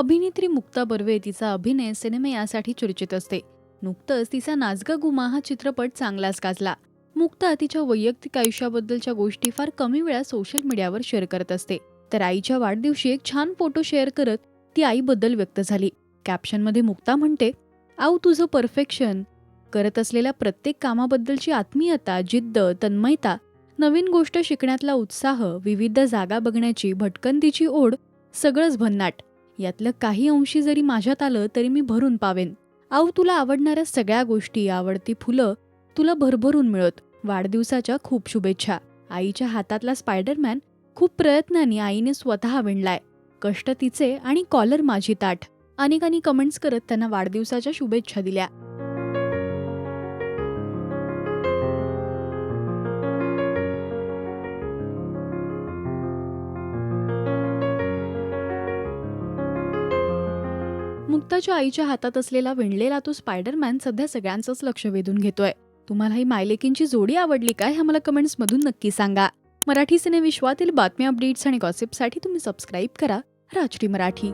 अभिनेत्री मुक्ता बर्वे तिचा अभिनय सिनेमे यासाठी चर्चित असते. नुकतंच तिचा नाजगा गुमा हा चित्रपट चांगलाच गाजला. मुक्ता तिच्या वैयक्तिक आयुष्याबद्दलच्या गोष्टी फार कमी वेळा सोशल मीडियावर शेअर करत असते. तर आईच्या वाढदिवशी एक छान फोटो शेअर करत ती आईबद्दल व्यक्त झाली. कॅप्शनमध्ये मुक्ता म्हणते आऊ तुझं परफेक्शन करत असलेल्या प्रत्येक कामाबद्दलची आत्मीयता जिद्द तन्मयता नवीन गोष्ट शिकण्यातला उत्साह विविध जागा बघण्याची भटकंतीची ओढ सगळंच भन्नाट. यातलं काही अंशी जरी माझ्यात आलं तरी मी भरून पावेन. आऊ तुला आवडणाऱ्या सगळ्या गोष्टी आवडती फुलं तुला भरभरून मिळत. वाढदिवसाच्या खूप शुभेच्छा. आईच्या हातातला स्पायडरमॅन खूप प्रयत्नांनी आईने स्वतः विणलाय. कष्ट तिचे आणि कॉलर माझी ताट अनेकांनी कमेंट्स करत त्यांना वाढदिवसाच्या शुभेच्छा दिल्या. मुक्ताच्या आईच्या हातात असलेला विणलेला तो स्पायडरमॅन सध्या सगळ्यांचंच लक्ष वेधून घेतोय. तुम्हाला ही मायलेकींची जोडी आवडली काय हे मला कमेंट्समधून नक्की सांगा. मराठी सिनेविश्वातील बातम्या अपडेट्स आणि गॉसिपसाठी तुम्ही सबस्क्राईब करा. राजटी मराठी.